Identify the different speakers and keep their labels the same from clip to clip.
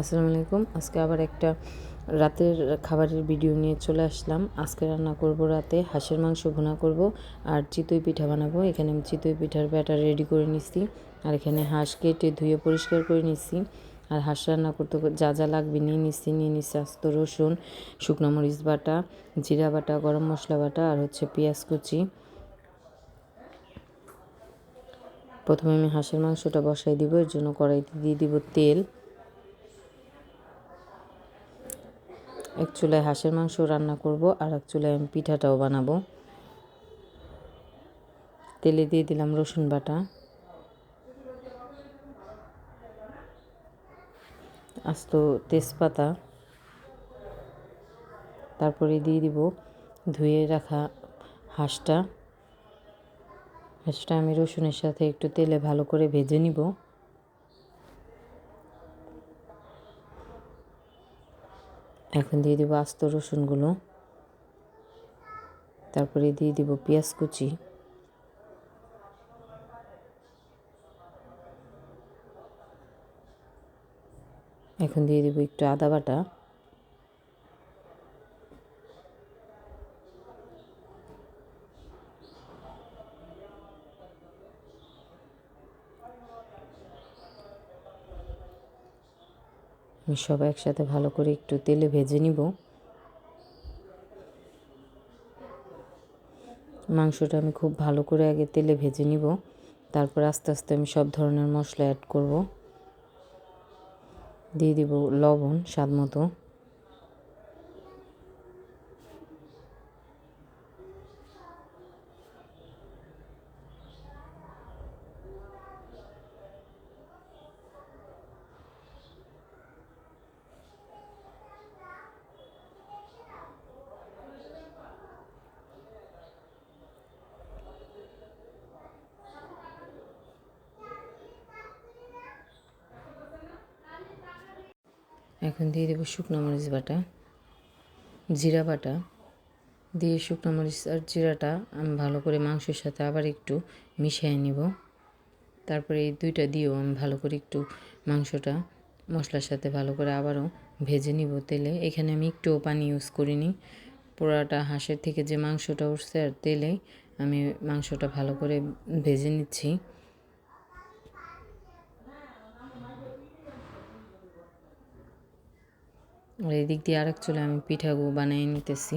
Speaker 1: আসসালামু আলাইকুম। আজকে আবার একটা রাতের খাবারের ভিডিও নিয়ে চলে আসলাম। আজকে রান্না করব রাতে হাঁসের মাংস ভুনা করব আর চিতই পিঠা বানাবো। এখানে আমি চিতই পিঠার ব্যাটার রেডি করে নিচ্ছি আর এখানে হাঁস কেটে ধুয়ে পরিষ্কার করে নিচ্ছি আর হাঁস রান্না করতে যা যা লাগবে নিয়ে নিচ্ছি। নিয়ে নিচ্ছি আস্ত রসুন, শুকনো মরিচ বাটা, জিরা বাটা, গরম মশলা বাটা আর হচ্ছে পেঁয়াজ কুচি। প্রথমে আমি হাঁসের মাংসটা বসাই দিব। এর জন্য কড়াইতে দিয়ে দিব তেল। এক চুলায় হাঁসের মাংস রান্না করব আর এক চুলায় আমি পিঠাটাও বানাবো। তেলে দিয়ে দিলাম রসুন বাটা। আস্ত তেজপাতা। তারপরে দিয়ে দিব ধুয়ে রাখা হাঁসটা। হাঁসটা আমি রসুনের সাথে একটু তেলে ভালো করে ভেজে নিব। এখন দিয়ে দিব আস্ত রসুনগুলো। তারপরে দিয়ে দিব পেঁয়াজ কুচি। এখন দিয়ে দিব একটু আদা বাটা। সব একসাথে ভালো করে একটু তেলে ভেজে নিব। মাংসটা আমি খুব ভালো করে আগে তেলে ভেজে নিব। তারপর আস্তে আস্তে আমি সব ধরনের মশলা অ্যাড করব। দিয়ে দিব লবণ, স্বাদ মতো। এখন দিয়ে দেবো শুকনো মরিচ বাটা, জিরা বাটা। দিয়ে শুকনো মরিচ আর জিরাটা আমি ভালো করে মাংসের সাথে আবার একটু মিশিয়ে নিব। তারপরে এই দুইটা দিয়েও আমি ভালো করে একটু মাংসটা মশলার সাথে ভালো করে আবারও ভেজে নিব তেলে। এখানে আমি একটুও পানি ইউজ করিনি। পোড়াটা হাঁসের থেকে যে মাংসটা উঠছে আর তেলে আমি মাংসটা ভালো করে ভেজে নিচ্ছি। আর এদিক দিয়ে আরেক চলে আমি পিঠাগু বানিয়ে নিতেছি।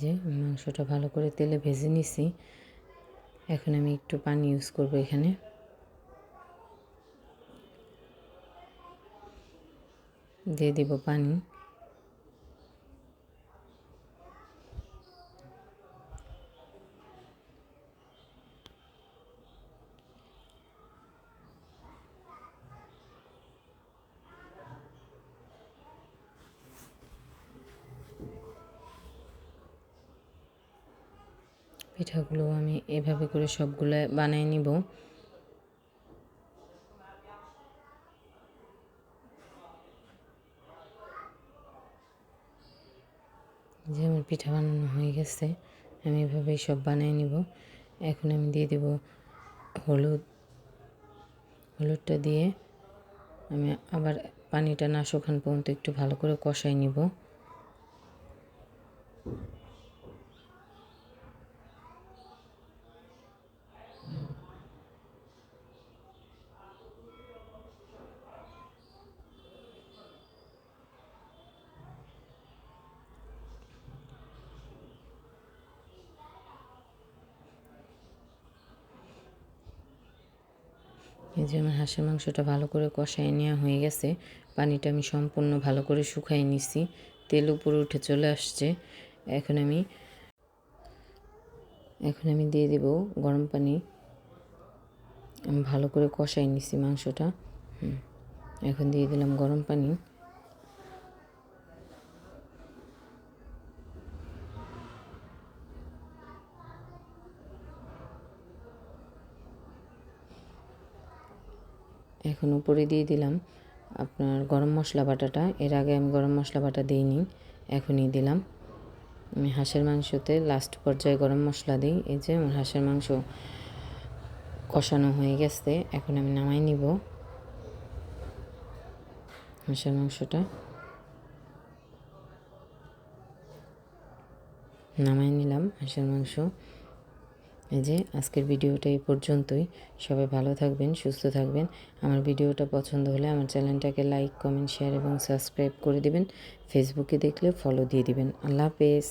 Speaker 1: যে মাংসটা ভালো করে তেলে ভেজে নিছি। এখন আমি একটু পানি ইউজ করব এখানে। দিয়ে দিব পানি। পিঠাগুলো আমি এভাবে করে সবগুলো বানিয়ে নিব। যে আমার পিঠা বানানো হয়ে গেছে, আমি এভাবেই সব বানিয়ে নিব। এখন আমি দিয়ে দেব হলুদ। হলুদটা দিয়ে আমি আবার পানিটা না শুকান পর্যন্ত একটু ভালো করে কষাই নিব। এই যে আমার হাঁসের মাংসটা ভালো করে কষাই নেওয়া হয়ে গেছে। পানিটা আমি সম্পূর্ণ ভালো করে শুকাই নিছি। তেল উপরে উঠে চলে আসছে। এখন আমি এখন আমি দিয়ে দেব গরম পানি। আমি ভালো করে কষাই নিছি মাংসটা। এখন দিয়ে দিলাম গরম পানি। এখন উপরে দিয়ে দিলাম আপনার গরম মশলা বাটাটা। এর আগে আমি গরম মশলা বাটা দিইনি, এখনই দিলাম। আমি হাঁসের মাংসতে লাস্ট পর্যায়ে গরম মশলা দিই। এই যে আমার হাঁসের মাংস কষানো হয়ে গেছে, এখন আমি নামাই নিব হাঁসের মাংসটা। নামাই নিলাম হাঁসের মাংস। এই যে আজকের ভিডিওটা এই পর্যন্তই। সবাই ভালো থাকবেন, সুস্থ থাকবেন। আমার ভিডিওটা পছন্দ হলে আমার চ্যানেলটাকে লাইক, কমেন্ট, শেয়ার এবং সাবস্ক্রাইব করে দিবেন। ফেসবুকে দেখলে ফলো দিয়ে দিবেন। আল্লাহ হাফেজ।